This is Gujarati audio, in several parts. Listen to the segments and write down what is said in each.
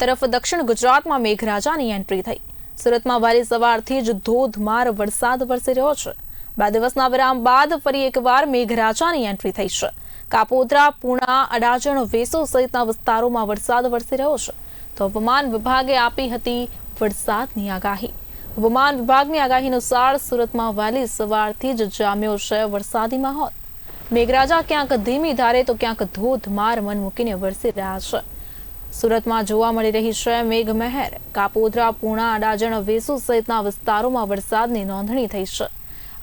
તરફ દક્ષિણ ગુજરાતમાં મેઘરાજાની એન્ટ્રી થઈ. સુરતમાં વહેલી સવારથી જ ધોધમાર વરસાદ વરસી રહ્યો છે. બે દિવસના વિરામ બાદ ફરી એકવાર મેઘરાજાની એન્ટ્રી થઈ છે. કાપોદ્રા, પૂણા, અડાજણ, વેસો સહિતના વિસ્તારોમાં વરસાદ વરસી રહ્યો છે. તો હવામાન વિભાગે આપી હતી વરસાદની આગાહી. હવામાન વિભાગની આગાહી અનુસાર સુરતમાં વહેલી સવારથી જ જામ્યો છે વરસાદી માહોલ. મેઘરાજા ક્યાંક ધીમી ધારે તો ક્યાંક ધોધમાર મન મૂકીને વરસી રહ્યા છે. સુરતમાં જોવા મળી રહી છે મેઘમહેર. કાપોદ્રા, પૂણા, અડાજણ, વેસુ સહિતના વિસ્તારોમાં વરસાદની નોંધણી થઈ છે.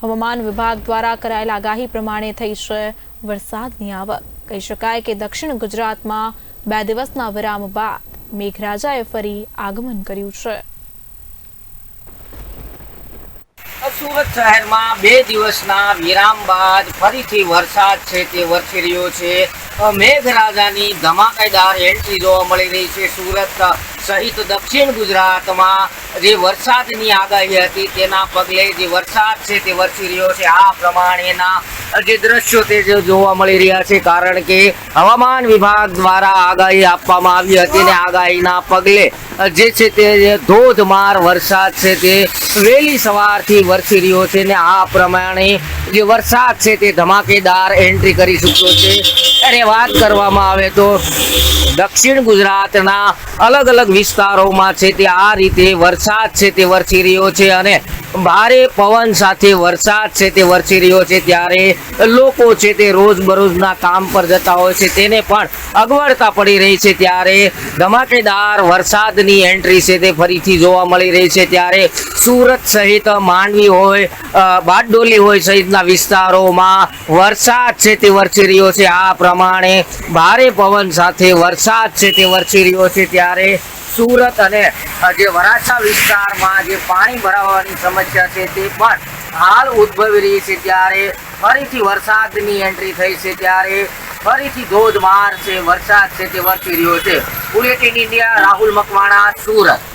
હવામાન વિભાગ દ્વારા કરાયેલ આગાહી પ્રમાણે થઈ છે વરસાદની આવક. કહી શકાય કે દક્ષિણ ગુજરાતમાં બે દિવસના વિરામ બાદ મેઘરાજાએ ફરી આગમન કર્યું છે. સુરત શહેરમાં બે દિવસના વિરામ બાદ ફરીથી વરસાદ છે તે વરસી રહ્યો છે. મેઘરાજાની ધમાકેદાર એન્ટ્રી જોવા મળી રહી છે. સુરત સહિત દક્ષિણ ગુજરાતમાં જે વરસાદની આગાહી હતી તેના પગલે જે વરસાદ છે તે વરસી રહ્યો છે. આ પ્રમાણેના જે દ્રશ્યો તે જોવા મળી રહ્યા છે, કારણ કે હવામાન વિભાગ દ્વારા આગાહી આપવામાં આવી હતી અને આગાહીના પગલે જે છે તે ધોધમાર વરસાદ છે તે વહેલી સવારથી વરસી રહ્યો છે ને આ પ્રમાણે જે વરસાદ છે તે ધમાકેદાર એન્ટ્રી કરી ચૂક્યો છે. અને વાત કરવામાં આવે તો દક્ષિણ ગુજરાતના અલગ અલગ વિસ્તારોમાં છે તે આ રીતે વરસાદ છે તે વરસી રહ્યો છે અને ભારે પવન સાથે વરસાદ છે તે વરસી રહ્યો છે ત્યારે લોકો છે તે રોજબરોજના કામ પર જતા હોય છે. તેને પણ અગવડતા પડી રહી છે ત્યારે ધમાકેદાર વરસાદની એન્ટ્રી છે તે ફરીથી જોવા મળી રહી છે ત્યારે સુરત સહિત માંડવી હોય બારડોલી હોય સહિતના વિસ્તારોમાં વરસાદ છે તે વરસી રહ્યો છે. આ પ્રમાણે ભારે પવન સાથે વરસાદ છે તે વરસી રહ્યો છે ત્યારે સુરત અને જે વરાછા વિસ્તારમાં જે પાણી ભરાવાની સમસ્યા છે તે પણ હાલ ઉદ્ભવી રહી છે ત્યારે ફરીથી વરસાદની એન્ટ્રી થઈ છે ત્યારે ફરીથી ધોધમાર છે વરસાદ છે તે વરસી રહ્યો છે. Bulletin India, Rahul Makwana, Surat.